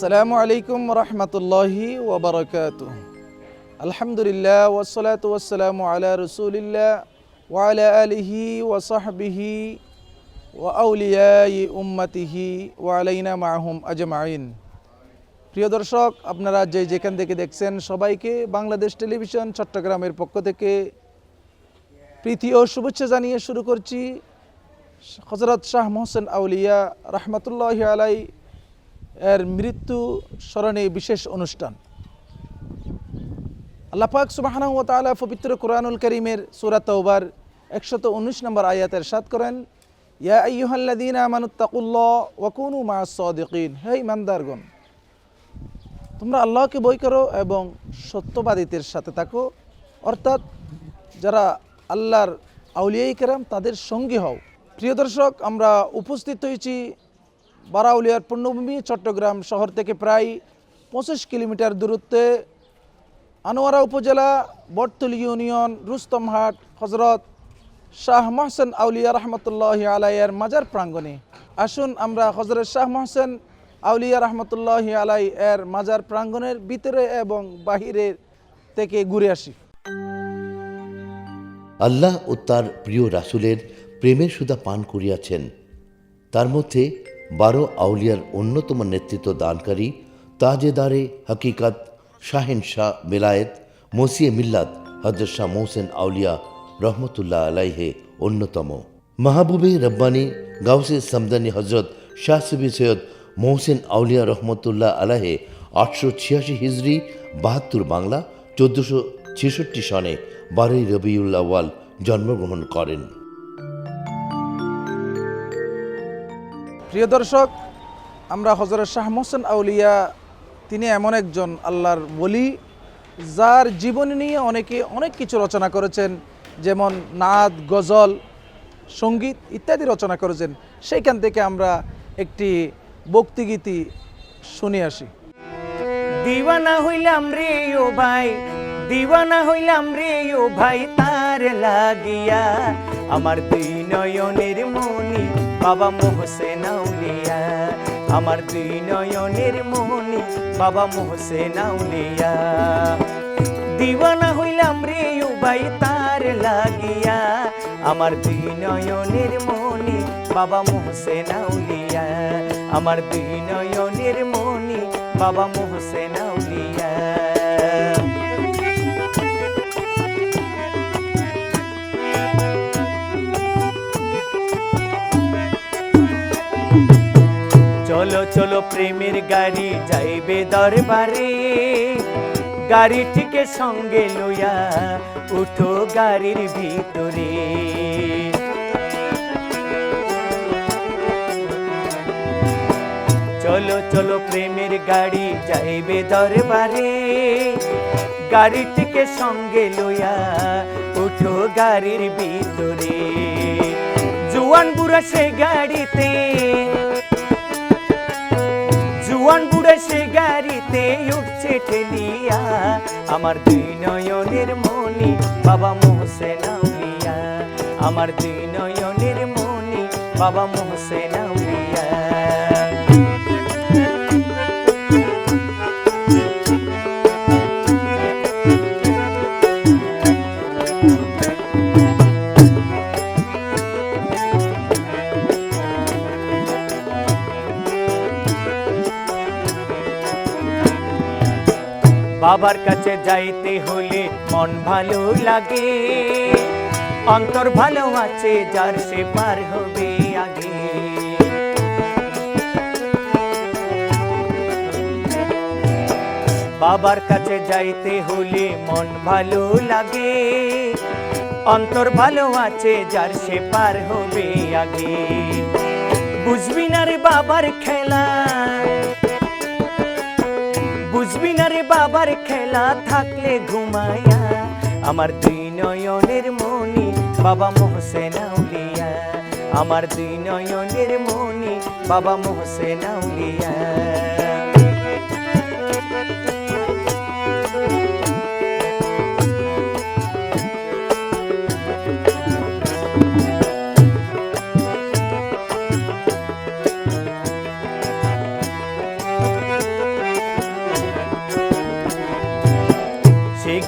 আসসালামু আলাইকুম রহমতুল্লাহি ওবরকাত আলহামদুলিল্লাহ ওসলাত ওসালামু আলা রসুলিল্লাহ ওয়ালা আলিহি ওসাহবিহি ওয়াউলিয়াই উম্মতিহি ওয়ালাইনা মাহুম আজমাইন। প্রিয় দর্শক, আপনারা যে যেখান থেকে দেখছেন সবাইকে বাংলাদেশ টেলিভিশন চট্টগ্রামের পক্ষ থেকে প্রীতি ও শুভেচ্ছা জানিয়ে শুরু করছি। হজরত শাহ মোহসেন আউলিয়া রহমতুল্লাহ আলাই এর মৃত্যু স্মরণে বিশেষ অনুষ্ঠান। আল্লাপাক সুবাহানা ও তালা পবিত্র কোরআনুল করিমের সুরাত তৌবার একশত উনিশ নম্বর আয়াতের সাত করেন, ইয়া আইয়ুহাল্লাদিন আমানুত্তাকুল্লাহ ওয়াকুনু মা সদিকিন। হে ইমানদারগণ তোমরা আল্লাহকে বই করো এবং সত্যবাদিতের সাথে থাকো। অর্থাৎ যারা আল্লাহর আউলিয়াই কেরাম তাদের সঙ্গী হও। প্রিয় দর্শক, আমরা উপস্থিত হয়েছি বারাউলিয়ার পূর্ণভূমি, চট্টগ্রাম শহর থেকে প্রায় পঁচিশ কিলোমিটার দূরত্বে আনোয়ারা উপজেলা, বটতলি ইউনিয়ন, রুস্তমহাট, হজরত শাহ মহসেন আউলিয়া রহমতুল্লাহ আলাইয়ের মাজার প্রাঙ্গণে। আসুন আমরা হজরত শাহ মহসেন আউলিয়া রহমতুল্লাহ আলাই এর মাজার প্রাঙ্গণের ভিতরে এবং বাহিরের থেকে ঘুরে আসি। আল্লাহ ও তার প্রিয় রাসুলের প্রেমের সুদা পান করিয়াছেন। তার মধ্যে বারো আউলিয়ার অন্যতম নেতৃত্ব দানকারী তাজেদারে হকিকত শাহিন শাহ বেলায়েত মসিয়ে মিল্লাত হজরত শাহ মোহসেন আউলিয়া রহমতুল্লাহ আলাইহে অন্যতম। মাহবুবে রব্বানি গাউসে সমদানি হজরত শাহ সুবি সৈয়দ মোহসেন আউলিয়া রহমতুল্লাহ আলাহে আটশো ছিয়াশি হিজড়ি বাহাত্তর বাংলা চোদ্দশো ছেষট্টি সনে বারোই রবিউল্লাহ ওয়াল জন্মগ্রহণ করেন। প্রিয় দর্শক, আমরা হজরত শাহ মোহসেন আউলিয়া, তিনি এমন একজন আল্লাহর বলি যার জীবনী নিয়ে অনেকে অনেক কিছু রচনা করেছেন, যেমন নাদ, গজল, সংগীত ইত্যাদি রচনা করেছেন। সেইখান থেকে আমরা একটি ভক্তিগীতি শুনে আসি। দিওয়ানা হইলাম রে ও ভাই, দিওয়ানা হইলাম রে ও ভাই, তার লাগিয়া আমার দুই নয়নের মনি বাবা মোহসেন আউলিয়া, আমার দুই নয়নের মনি বাবা মোহসেন আউলিয়া। দিওয়ানা হইলাম রে ভাই তার লাগিয়া, আমার দুই নয়নের মনি বাবা মোহসেন আউলিয়া, আমার দুই নয়নের মনি বাবা মোহসেন আউলিয়া। চলো প্রেমের গাড়ি, যাইবে দরবারে। গাড়িটিকে সঙ্গে লইয়া উঠো গাড়ির ভিতরে। চলো চলো প্রেমের গাড়ি, যাইবে দরবারে। গাড়িটিকে সঙ্গে লইয়া উঠো গাড়ির ভিতরে। জুয়ান বুড়া সে গাড়িতে সে গাড়িতে উঠছে ঠেলিয়া, আমার দুই নয়নের মনি বাবা মোহসেন নাউলিয়া আমার দুই নয়নের মনি বাবা মোহসেন আউলিয়া বাবার কাছে যাইতে হলে মন ভালো লাগে। অন্তর ভালো আছে, যার সে পার হবে আগে। বাবার কাছে যাইতে হলে মন ভালো লাগে। অন্তর ভালো আছে, যার সে পার হবে আগে। বুঝবি না রে বাবার খেলা বুঝবি বাবার খেলা থাকলে ঘুমায়া। আমার দুই নয়নের মনি বাবা মোহসেন আউলিয়া আমার দুই নয়নের মনি বাবা মোহসেন আউলিয়া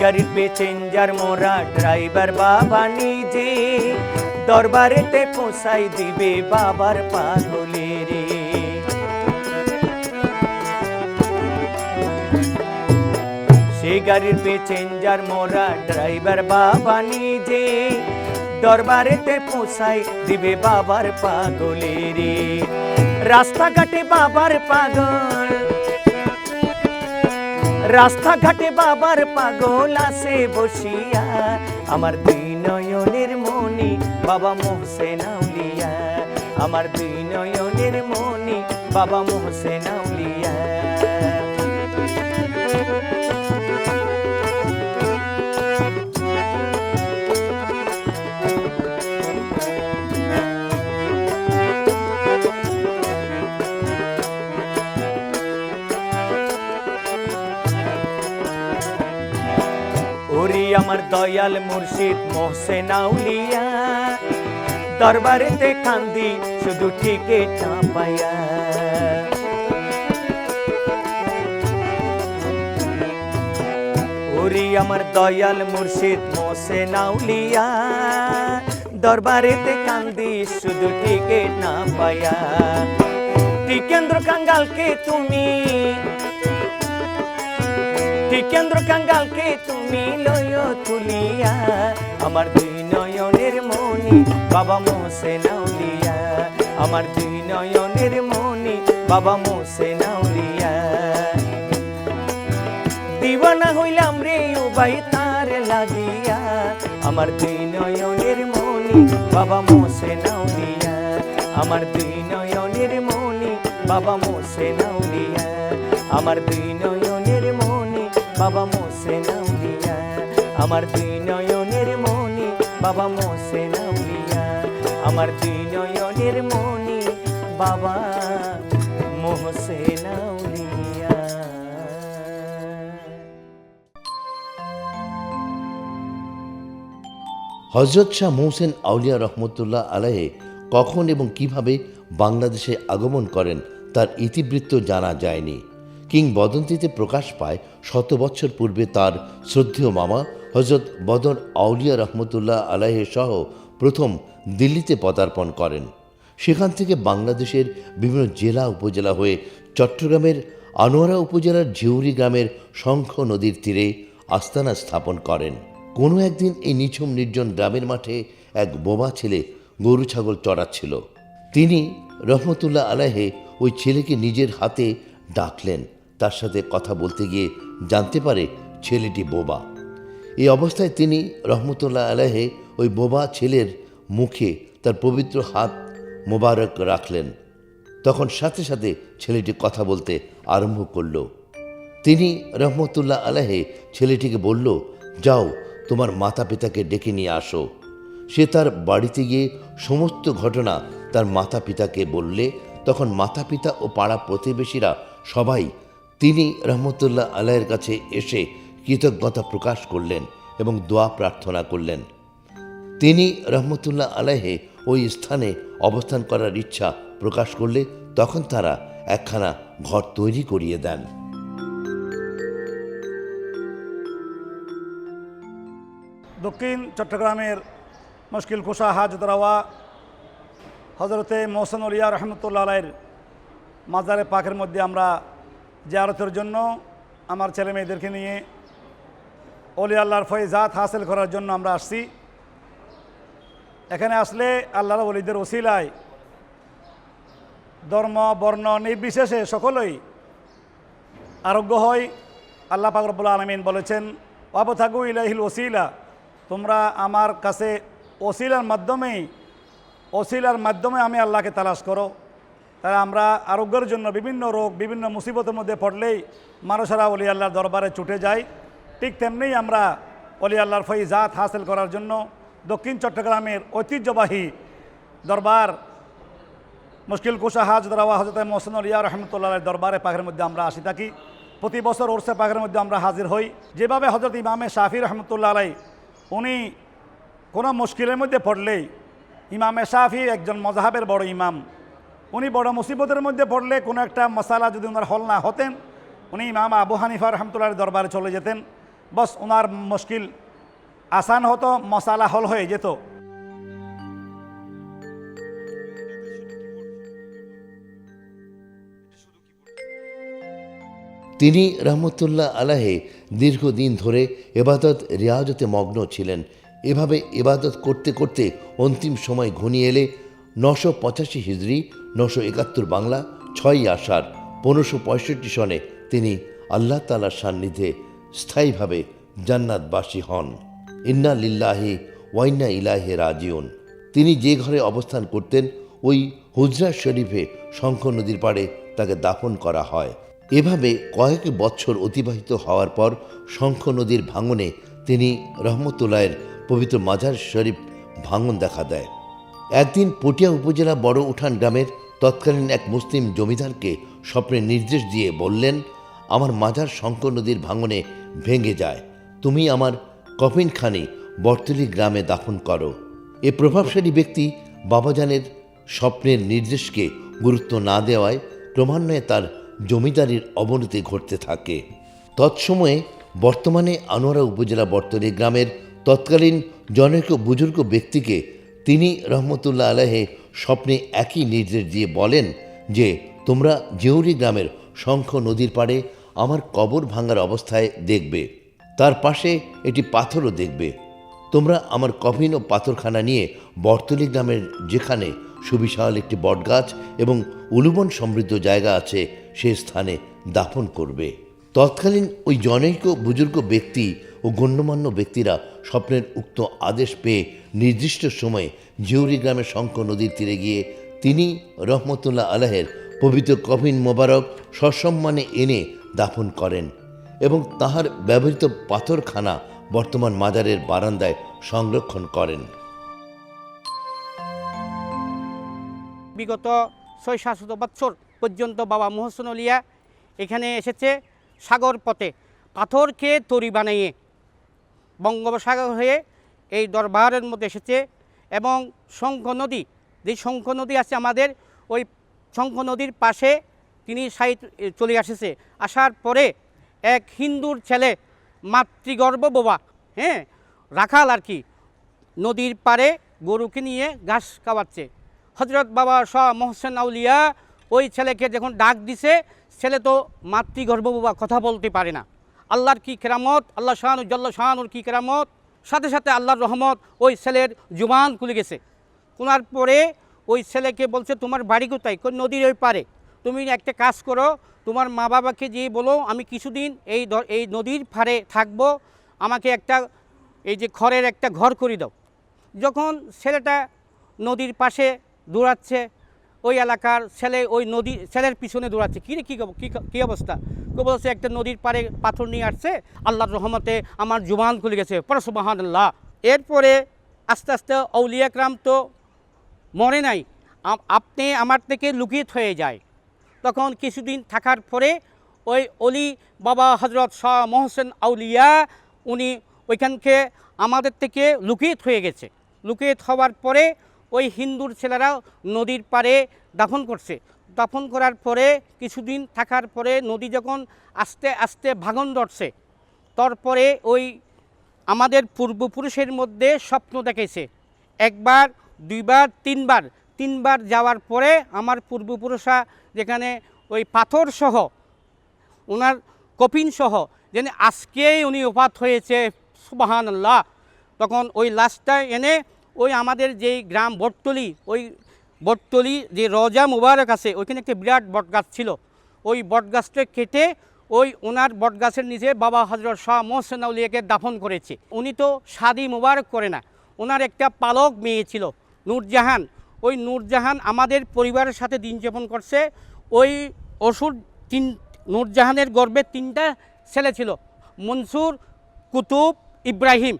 গাড়ির পেচেঞ্জার মোরা ড্রাইভার বাবা নিজে। দরবারেতে পোষাই দিবে বাবার পাগলে রে। সে গাড়ির পেচেঞ্জার মোরা ড্রাইভার বাবা নিজে। দরবারেতে পোষাই দিবে বাবার পাগলে রে। রাস্তাঘাটে বাবার পাগল। রাস্তাঘাটে বাবার পাগল আসে বসিয়া। আমার দুই নয়নের মনি বাবা মোহসেন আউলিয়া। আমার দুই নয়নের মনি বাবা মোহসেন আউলিয়া। দয়াল মুর্শিদ মোহসেন আউলিয়া দরবারেতে কান্দি শুধু না পায়া ওরে আমার দয়াল মুর্শিদ মোহসেন আউলিয়া দরবারেতে কান্দি শুধু টিকিট না পায়া টিকেন্দ্র কাঙ্গালকে তুমি টিকেন্দ্র কাঙ্গালকে তুমি লয় তুলিয়া? আমার দুই নয়নের মনি বাবা মোসে নাউলিয়া। আমার দুই নয়নের মনি বাবা মোসে নাউলিয়া। দিবানা হইলাম রে উবাই তার লাগিয়া। আমার দুই নয়নের মনি বাবা মোসে নাউলিয়া। আমার দুই নয়নের মনি বাবা মোসে নাউলিয়া। আমার দুই নয়নের মনি বাবা মোসে নাউলিয়া আমার দুই নয়নের মনি বাবা মোসে নাউলিয়া আমার দুই নয়নের মনি বাবা মোহসে নাউলিয়া হজরত শাহ মোহসেন আউলিয়া রহমতুল্লাহ আলাহে কখন এবং কীভাবে বাংলাদেশে আগমন করেন, তার ইতিবৃত্ত জানা যায়নি। কিংবদন্তিতে প্রকাশ পায় শত বছর পূর্বে তার শ্রদ্ধেয় মামা হজরত বদর আউলিয়া রহমতুল্লাহ আলাহে সহ প্রথম দিল্লিতে পদার্পণ করেন। সেখান থেকে বাংলাদেশের বিভিন্ন জেলা উপজেলা হয়ে চট্টগ্রামের আনোয়ারা উপজেলার ঝিউরি গ্রামের শঙ্খ নদীর তীরে আস্তানা স্থাপন করেন। কোনো একদিন এই নিঝুম নির্জন গ্রামের মাঠে এক বোমা ছেলে গরু ছাগল চড়াচ্ছিল। তিনি রহমতুল্লাহ আলাহে ওই ছেলেকে নিজের হাতে ডাকলেন। তার সাথে কথা বলতে গিয়ে জানতে পারে ছেলেটি বোবা। এই অবস্থায় তিনি রহমতুল্লাহ আলাহে ওই বোবা ছেলের মুখে তার পবিত্র হাত মোবারক রাখলেন। তখন সাথে সাথে ছেলেটি কথা বলতে আরম্ভ করল। তিনি রহমতুল্লাহ আলাহে ছেলেটিকে বলল, যাও, তোমার মাতা পিতাকে ডেকে নিয়ে আসো। সে তার বাড়িতে গিয়ে সমস্ত ঘটনা তার মাতা পিতাকে বললে। তখন মাতা পিতা ও পাড়া প্রতিবেশীরা সবাই তিনি রহমতুল্লাহ আলাহের কাছে এসে কৃতজ্ঞতা প্রকাশ করলেন এবং দোয়া প্রার্থনা করলেন। তিনি রহমতুল্লাহ আলাহে ওই স্থানে অবস্থান করার ইচ্ছা প্রকাশ করলে তখন তারা একখানা ঘর তৈরি করিয়ে দেন। দক্ষিণ চট্টগ্রামের মুশকিল কুশা হাজত রাওয়া হজরতে মোহসেন উলিয়া রহমতুল্লাহ আলাইয়ের মাজারে পাকের মধ্যে আমরা জিয়ারতের জন্য আমার ছেলে মেয়েদেরকে নিয়ে অলি আল্লাহর ফয়জাত হাসিল করার জন্য আমরা আসছি। এখানে আসলে আল্লাহর অলিদের ওসিলায় ধর্ম, বর্ণ নির্বিশেষে সকলেই আরোগ্য হয় আল্লাহ পাকরবুল আলমিন বলেছেন ওয়াবথাগু ইলাহিল ওসিলা তোমরা আমার কাছে ওসিলার মাধ্যমেই, ওসিলার মাধ্যমে আমি আল্লাহকে তালাশ করো। তাই আমরা আরোগ্যের জন্য বিভিন্ন রোগ, বিভিন্ন মুসিবতের মধ্যে পড়লেই মানুষেরা অলি আল্লাহর দরবারে ছুটে যায়। ঠিক তেমনি আমরা অলি আল্লাহর ফৈজাত হাসিল করার জন্য দক্ষিণ চট্টগ্রামের ঐতিহ্যবাহী দরবার মুশকিল কুশা হাজ দরাওয়া হজরত মোহসেন ইয়া রহমতুল্লাহ দরবারে পাখের মধ্যে আমরা আসি থাকি। প্রতি বছর ওরসে পাখের মধ্যে আমরা হাজির হই। যেভাবে হজরত ইমামে শাফি রহমতুল্লাহ আলাই, উনি কোনো মুশকিলের মধ্যে পড়লেই ইমামে শাফি একজন মজাহাবের বড় ইমাম। উনি বড় মুসিবতের মধ্যে পড়লে কোনো একটা মশালা যদি ওনার হল না হতেন, উনি ইমাম আবু হানিফা রহমতুল্লাহ দরবারে চলে যেতেন। বস ওনার মুশকিল আসান হতো, মশালা হল হয়ে যেত। তিনি রহমতুল্লাহ আলাহে দীর্ঘদিন ধরে এবাদত রিয়াজতে মগ্ন ছিলেন। এভাবে এবাদত করতে করতে অন্তিম সময় ঘনিয়ে এলে নশো পঁচাশি হিজড়ি নশো একাত্তর বাংলা ছয়ই আষাঢ় পনেরোশো পঁয়ষট্টি সনে তিনি আল্লাহ তালার সান্নিধ্যে স্থায়ীভাবে জান্নাতবাসী হন। ইন্না লিল্লাহি ওয়াইন্না ইলাহে রাজিউন। তিনি যে ঘরে অবস্থান করতেন, ওই হুজরা শরীফে শঙ্খ নদীর পাড়ে তাকে দাফন করা হয়। এভাবে কয়েক বছর অতিবাহিত হওয়ার পর শঙ্খ নদীর ভাঙনে তিনি রহমতুল্লাহের পবিত্র মাজার শরীফ ভাঙন দেখা দেয়। একদিন পটিয়া উপজেলা বড় উঠান গ্রামের তৎকালীন এক মুসলিম জমিদারকে স্বপ্নে নির্দেশ দিয়ে বললেন, আমার মাজার শঙ্কর নদীর ভাঙনে ভেঙে যায়। তুমি আমার কফিনখানি বর্তলি গ্রামে দাফন করো। এ প্রভাবশালী ব্যক্তি বাবাজানের স্বপ্নের নির্দেশকে গুরুত্ব না দেওয়ায় ক্রমান্বয়ে তার জমিদারির অবনতি ঘটতে থাকে। তৎসময়ে বর্তমানে আনোয়ারা উপজেলা বর্তলী গ্রামের তৎকালীন জনৈক বুজুর্গ ব্যক্তিকে তিনি রহমতুল্লাহ আলাহে স্বপ্নে একই নির্দেশ দিয়ে বলেন যে, তোমরা জেউরি গ্রামের শঙ্খ নদীর পাড়ে আমার কবর ভাঙার অবস্থায় দেখবে। তার পাশে একটি পাথরও দেখবে। তোমরা আমার কফিন ও পাথরখানা নিয়ে বর্তলি গ্রামের যেখানে সুবিশাল একটি বটগাছ এবং উলুবন সমৃদ্ধ জায়গা আছে, সে স্থানে দাফন করবে। তৎকালীন ওই জনৈক বুজুর্গ ব্যক্তি ও গণ্যমান্য ব্যক্তিরা স্বপ্নের উক্ত আদেশ পেয়ে নির্দিষ্ট সময়ে জিউরি গ্রামের শঙ্খ নদীর তীরে গিয়ে তিনি রহমতুল্লাহ আলাহের পবিত্র কফিন মোবারক সসম্মানে এনে দাফন করেন এবং তাহার ব্যবহৃত পাথরখানা বর্তমান মাজারের বারান্দায় সংরক্ষণ করেন। বিগত ছয় সাতশত বৎসর পর্যন্ত বাবা মোহসেন আলিয়া এখানে এসেছে সাগর পথে পাথরকে তরি বানিয়ে বঙ্গোপসাগর হয়ে এই দরবারের মধ্যে এসেছে এবং শঙ্খ নদী যে শঙ্খ নদী আছে আমাদের, ওই শঙ্খ নদীর পাশে তিনি সাই চলে এসেছে। আসার পরে এক হিন্দুর ছেলে, মাতৃগর্ভ বোবা হ্যাঁ রাখাল আর কি, নদীর পাড়ে গরুকে নিয়ে ঘাস খাওয়াচ্ছে। হজরত বাবা শাহ মোহসেন আউলিয়া ওই ছেলেকে যখন ডাক দিছে, ছেলে তো মাতৃগর্ভ বোবা কথা বলতে পারে না। আল্লাহর কি কেরামত? আল্লাহ শাহানু জল্লা শাহানুর কি কেরামত? সাথে সাথে আল্লাহর রহমত ওই ছেলের জুবান খুলে গেছে। কোনার পরে ওই ছেলেকে বলছে, তোমার বাড়ি কোথায়? কোন নদীর ওই পারে। তুমি একটা কাজ করো, তোমার মা বাবাকে যেয়ে বলো, আমি কিছুদিন এই এই নদীর পাড়ে থাকব, আমাকে একটা, এই যে খড়ের একটা ঘর করে দাও। যখন ছেলেটা নদীর পাশে দৌড়াচ্ছে ওই এলাকার ছেলে, ওই নদী, ছেলের পিছনে দৌড়াচ্ছে। কী রে, কী অবস্থা? কেউ বলছে, একটা নদীর পাড়ে পাথর নিয়ে আসছে, আল্লাহর রহমতে আমার জুবান খুলে গেছে। পরশুবাহান আল্লাহ এরপরে আস্তে আস্তে অলিয়াকরাম তো মরে নাই। আপনি আমার থেকে লুকিত হয়ে যায়। তখন কিছুদিন থাকার পরে ওই অলি বাবা হজরত শাহ মোহসেন আউলিয়া উনি ওইখানকে আমাদের থেকে লুকিত হয়ে গেছে। লুকিত হওয়ার পরে ওই হিন্দুর ছেলেরা নদীর পাড়ে দাফন করছে। দাফন করার পরে কিছুদিন থাকার পরে নদী যখন আস্তে আস্তে ভাঙন ধরছে, তারপরে ওই আমাদের পূর্বপুরুষের মধ্যে স্বপ্ন দেখেছে একবার, দুইবার, তিনবার তিনবার যাওয়ার পরে আমার পূর্বপুরুষরা যেখানে ওই পাথর সহ, ওনার কপিন সহ, যেন আজকেই উনি উপাত হয়েছে সুবাহান আল্লাহ তখন ওই লাশটা এনে ওই আমাদের যেই গ্রাম বটতলি, ওই বটতলি যে রজা মুবারক আছে, ওইখানে একটা বিরাট বটগাছ ছিল। ওই বটগাছটা কেটে ওই ওনার বটগাছের নিচে বাবা হজরত শাহ মোহসেন আউলিয়াকে দাফন করেছে। উনি তো শাদি মুবারক করে না, ওনার একটা পালক মেয়ে ছিল, নূরজাহান। ওই নূরজাহান আমাদের পরিবারের সাথে দিন যাপন করছে। ওই অসুর তিন, নূরজাহানের গর্বে তিনটা ছেলে ছিল, মনসুর, কুতুব, ইব্রাহিম।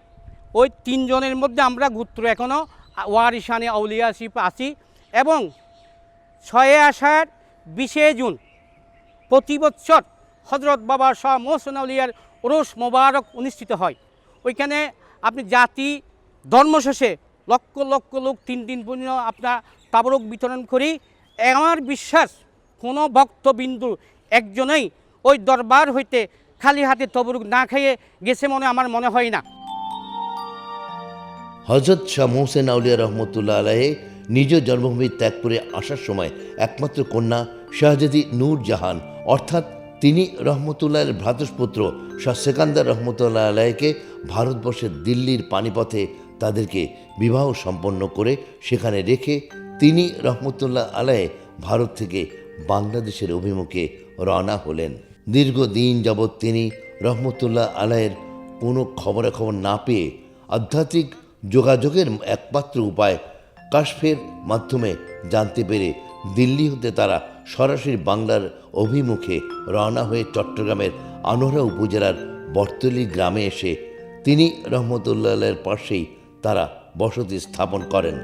ওই তিনজনের মধ্যে আমরা গুত্র এখনও ওয়ারিসানে আউলিয়া আছি এবং ছয়ে আষাঢ় বিশে জুন প্রতি বছর হজরত বাবা শাহ মোহসেন আউলিয়ার ওরস মোবারক অনুষ্ঠিত হয়। ওইখানে আপনি জাতি ধর্ম শেষে লক্ষ লক্ষ লোক তিন দিন পর্যন্ত আপনার তাবরক বিতরণ করি। আমার বিশ্বাস, কোনো ভক্তবিন্দু একজনেই ওই দরবার হইতে খালি হাতে তবরুক না খেয়ে গেছে মনে আমার মনে হয় না। হজরত শাহ মোহসেন আউলিয়া রহমতুল্লাহ আলাহে নিজ জন্মভূমি ত্যাগ করে আসার সময় একমাত্র কন্যা শাহজাদি নূর জাহান, অর্থাৎ তিনি রহমতুল্লাহের ভ্রাতুষ্পুত্র শাহ সেকান্দার রহমতুল্লাহ আলাহকে ভারতবর্ষের দিল্লির পানিপথে তাদেরকে বিবাহ সম্পন্ন করে সেখানে রেখে তিনি রহমতুল্লাহ আলাহে ভারত থেকে বাংলাদেশের অভিমুখে রওনা হলেন। দীর্ঘদিন যাবৎ তিনি রহমতুল্লাহ আলাহের কোনো খবরাখবর না পেয়ে আধ্যাত্মিক যোগাযোগের একমাত্র উপায় কাশফের মাধ্যমে জানতে পেরে দিল্লি হতে তারা সরাসরি বাংলার অভিমুখে রওনা হয়ে চট্টগ্রামের আনোহরা উপজেলার বর্তলি গ্রামে এসে তিনি রহমতুল্লাহের পাশেই তারা বসতি স্থাপন করেন।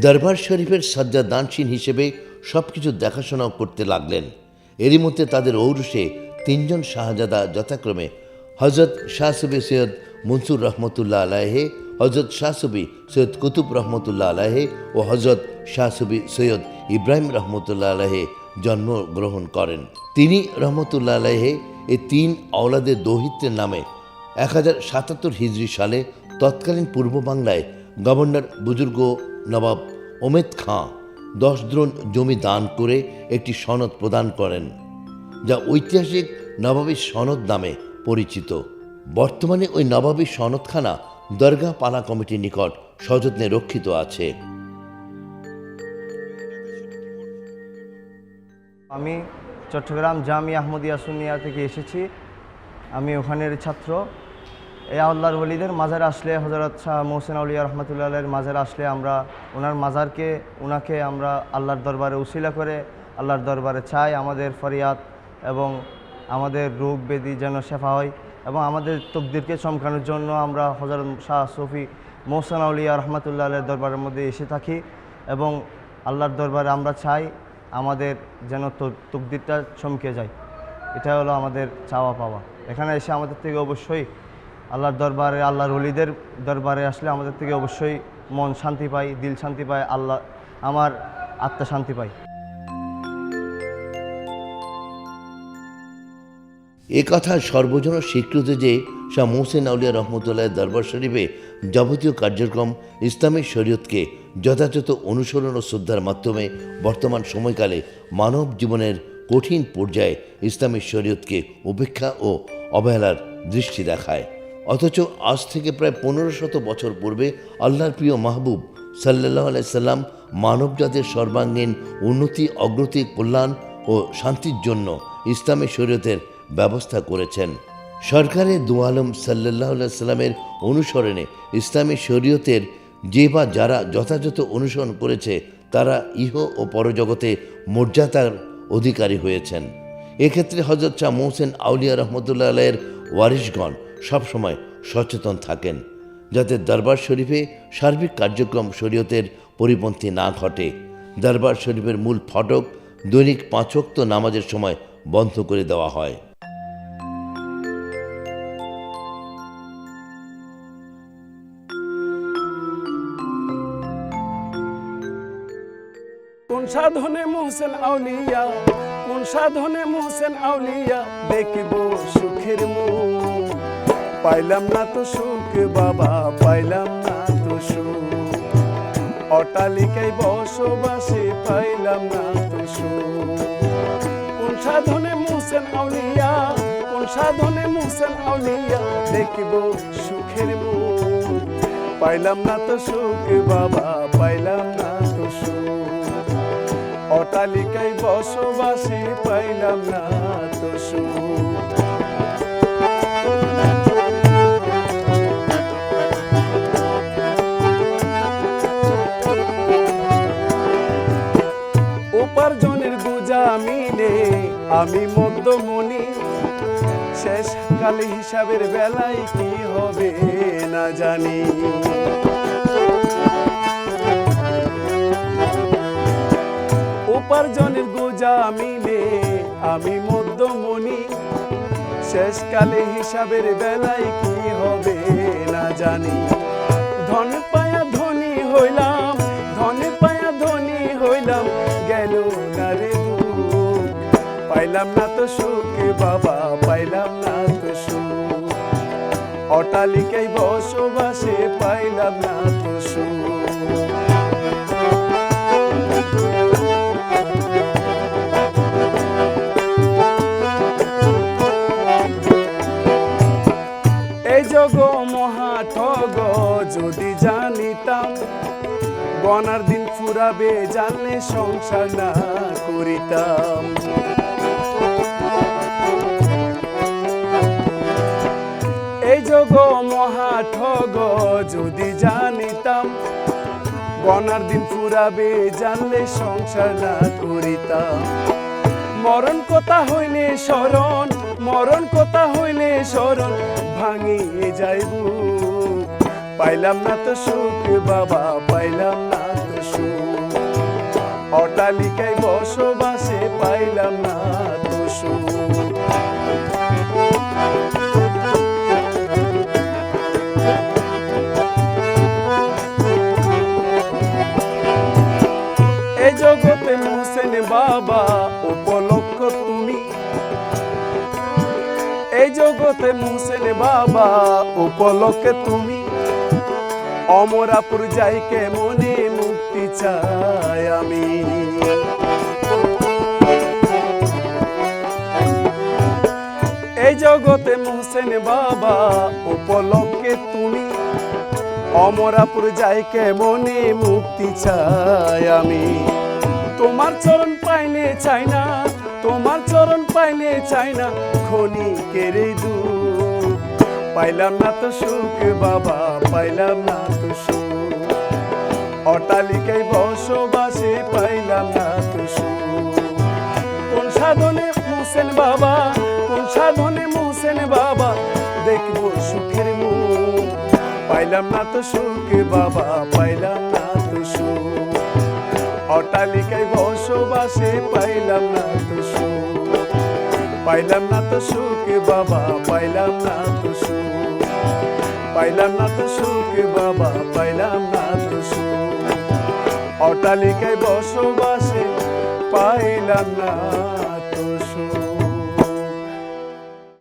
দরবার শরীফের সাজ্জা দানসীন হিসেবে সব কিছু দেখাশোনাও করতে লাগলেন। এরই মধ্যে তাদের ঔরসে তিনজন শাহজাদা যথাক্রমে হজরত শাহসুবি সৈয়দ মনসুর রহমতুল্লাহ আলাহে হজরত শাহসুবি সৈয়দ কুতুব রহমতুল্লাহ আলাহে ও হজরত শাহসুবি সৈয়দ ইব্রাহিম রহমতুল্লাহ আলাহে জন্মগ্রহণ করেন। তিনি রহমতুল্লাহ আলাহে এই তিন আওলাদের দৌহিত্রের নামে এক হাজার সাতাত্তর হিজরি সালে তৎকালীন পূর্ব বাংলায় গভর্নর বুজুর্গ নবাব ওমেদ খাঁ দশ দ্রোণ জমি দান করে একটি সনদ প্রদান করেন, যা ঐতিহাসিক নবাবী সনদ নামে পরিচিত। বর্তমানে ওই নবাবী সনদখানা দরগা পালা কমিটির নিকট সযত্নে রক্ষিত আছে। আমি চট্টগ্রাম জামি আহমদিয়া সুনিয়া থেকে এসেছি। আমি ওখানের ছাত্র। এই আল্লাহর ওলিদের মাজার আসলে হজরত শাহ মোহসেন আউলিয়া রহমতুল্লাহের মাজার আসলে আমরা ওনার মাজারকে ওনাকে আমরা আল্লাহর দরবারে উশিলা করে, আল্লাহর দরবারে চাই আমাদের ফরিয়াদ এবং আমাদের রোগ ব্যাধি যেন শেফা হয়। আমাদের তকদিরকে চমকানোর জন্য আমরা হজরত শাহ সফি মোহসেন আউলিয়া রহমতুল্লাহের দরবারের মধ্যে এসে থাকি এবং আল্লাহর দরবারে আমরা চাই আমাদের যেন তকদিরটা চমকে যায়। এটা হলো আমাদের চাওয়া পাওয়া। এখানে এসে আমাদের থেকে অবশ্যই আল্লাহর দরবারে, আল্লাহর অলিদের দরবারে আসলে আমাদের থেকে অবশ্যই মন শান্তি পায় দিল শান্তি পায় আল্লাহ, আমার আত্মা শান্তি পায় এ কথা সর্বজন স্বীকৃত যে শাহ মোহসেন আউলিয়া রহমতুল্লাহ দরবার শরীফে যাবতীয় কার্যক্রম ইসলামী শরীয়তকে যথাযথ অনুসরণ ও শ্রদ্ধার মাধ্যমে বর্তমান সময়কালে মানব জীবনের কঠিন পর্যায়ে ইসলামী শরীয়তকে উপেক্ষা ও অবহেলার দৃষ্টি দেখায়। অথচ আজ থেকে প্রায় পনেরো শত বছর পূর্বে আল্লাহর প্রিয় মাহবুব সাল্লাহ আলাইসাল্লাম মানব জাতির সর্বাঙ্গীন উন্নতি, অগ্রতি, কল্যাণ ও শান্তির জন্য ইসলামী শরীয়তের ব্যবস্থা করেছেন। সরকারের দু আলম সাল্লাহ সাল্লামের অনুসরণে ইসলামী শরীয়তের যে বা যারা যথাযথ অনুসরণ করেছে, তারা ইহ ও পরজগতে মর্যাদার অধিকারী হয়েছেন। এক্ষেত্রে হজরত শাহ মোহসেন আউলিয়া রহমতুল্লাহ আলাইয়ের ওয়ারিশগণ সবসময় সচেতন থাকেন, যাতে দরবার শরীফে সার্বিক কার্যক্রম শরীয়তের পরিপন্থী না ঘটে। দরবার শরীফের মূল ফটক দৈনিক পাঁচক্ত নামাজের সময় বন্ধ করে দেওয়া হয়। সাধনে মোহসেন আউলিয়া, কোন সাধনে মোহসেন আউলিয়া? দেখব সুখের মুখ। পাইলাম না তো সুখ বাবা, পাইলাম না তো সুখ। অটালিকায় বসবাসে পাইলাম না তো সুখ। কোন সাধনে মোহসেন আউলিয়া, কোন সাধনে মোহসেন আউলিয়া? দেখব সুখের মুখ। পাইলাম না তো সুখ বাবা, পাইলাম না অটালিকায় বসবাসী পাইলাম না তো সুখ। উপার্জনের বোঝা মিলে আমি মধ্যমণি শেষ কালে হিসাবের বেলায় কি হবে না জানি। উপার্জনের গোজা মিলে, আমি মধ্যমণি। শেষকালে হিসাবের বেলায় কি হবে না জানি। ধন পায়া ধনী হইলাম, ধন পায়া ধনী হইলাম, গেল না রে পাইলাম না তো সুখ বাবা, পাইলাম না তো সুখ। অটালিকায় বসবাসে পাইলাম না তো সুখ। ফুরাবে জানলে সংসার না করিতাম? এই জগ মহা ঠগ যদি জানিতাম গনার দিন ফুরাবে, জানলে সংসার না করিতাম। মরণ কথা হইলে স্মরণ মরণ কথা হইলে স্মরণ ভাঙিয়ে যাইব। পাইলাম না তো সুখ, বাবা, পাইলাম না অটালিকায় বসবাসে পাইলাম না সুখ এই জগতে মোহসেন বাবা, উপলক্ষ তুমি। এই জগতে মোহসেন বাবা, উপলক্ষে তুমি। অমরাপুর যাইকে মনে মুক্তি চাই আমি। এই জগতে মোহসেন বাবা উপলক্ষে তুমি অমরাপুর যাইকে মনে মুক্তি চাই আমি। তোমার চরণ পাইলে চাই না, তোমার চরণ পাইলে চাই না খনি কেড়ে দু পাইলাম না তো সুখ বাবা, পাইলাম না অটালিকায় বসবাসে পাইলাম না তো সুখ কোন সাধনে মোসেন বাবা, কোন সাধনে মোসেন বাবা, দেখব সুখের মুখ। পাইলাম না তো সুখ বাবা, পাইলাম না তো সুখ অটালিকায় বসবাসে পাইলাম না তো সুখ পাইলাম না তো সুখ বাবা, পাইলাম না তো পাইলাম না তো সুখ বাবা, পাইলাম না তো সুখ। অটালিকায় বসবাসে পাইলাম না তো সুখ।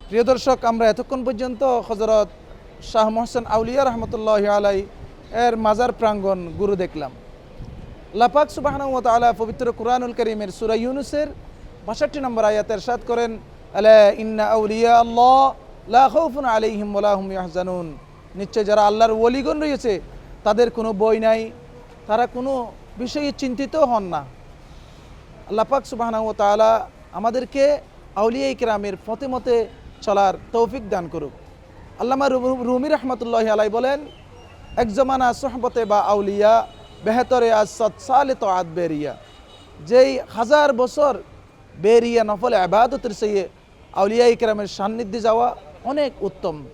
প্রিয় দর্শক, আমরা এতক্ষণ পর্যন্ত হজরত শাহ মোহসেন আউলিয়া রহমতুল্লাহ আলাই এর মাজার প্রাঙ্গণ গুরু দেখলাম। লাপাক সুবাহানুমত আলা পবিত্র কুরআনুল করিমের সুরা ইউনুসের বাষট্টি নম্বর আয়াতের সাদ করেন, আলা ইন্না আউলিয়া আল্লাহ লা খাউফুন আলাইহিম হুম ইয়াহজানুন। নিশ্চয় যারা আল্লাহর ওলিগণ রয়েছে, তাদের কোনো বই নাই, তারা কোনো বিষয়ে চিন্তিত হন না। আল্লাহ পাক সুবাহানা ও তাআলা আমাদেরকে আউলিয়া ইকরামের পথে মতে চলার তৌফিক দান করুক। আল্লামা রু- রুমি রহমতুল্লাহ আলাই বলেন, এক জমানা সোহবতে বা আউলিয়া, বেহতরে আজ সালে তো আদ বেরিয়া। যেই হাজার বছর বেরিয়া নফল আবাদতের সেই আউলিয়া ইকরামের সান্নিধ্যে যাওয়া অনেক উত্তম।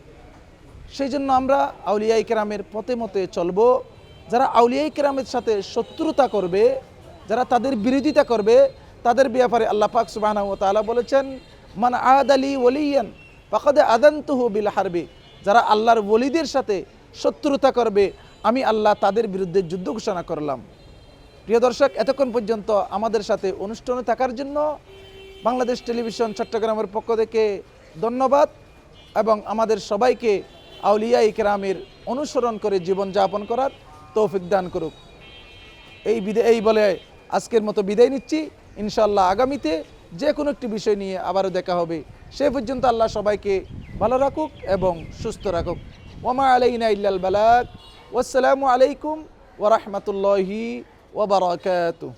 সেই জন্য আমরা আউলিয়া কেরামের পথে মতে চলবো। যারা আউলিয়া কেরামের সাথে শত্রুতা করবে, যারা তাদের বিরোধিতা করবে, তাদের ব্যাপারে আল্লাহ পাক সুবাহ তাআলা বলেছেন, মান আদ আলী ওলিয়ান পাকাদে আদান্তুহু বিল হারবি। যারা আল্লাহর ওলিদের সাথে শত্রুতা করবে, আমি আল্লাহ তাদের বিরুদ্ধে যুদ্ধ ঘোষণা করলাম। প্রিয় দর্শক, এতক্ষণ পর্যন্ত আমাদের সাথে অনুষ্ঠানে থাকার জন্য বাংলাদেশ টেলিভিশন চট্টগ্রামের পক্ষ থেকে ধন্যবাদ এবং আমাদের সবাইকে আউলিয়া ইকরামের অনুসরণ করে জীবনযাপন করার তৌফিক দান করুক। এই বিদে, এই বলে আজকের মতো বিদায় নিচ্ছি। ইনশাল্লাহ আগামীতে যে কোনো একটি বিষয় নিয়ে আবারও দেখা হবে। সে পর্যন্ত আল্লাহ সবাইকে ভালো রাখুক এবং সুস্থ রাখুক। ওমা আলাইনা ইল্লাল বালাক ওয়াসসালামু আলাইকুম ওরহমতুল্লাহি ওবরাকাতুহ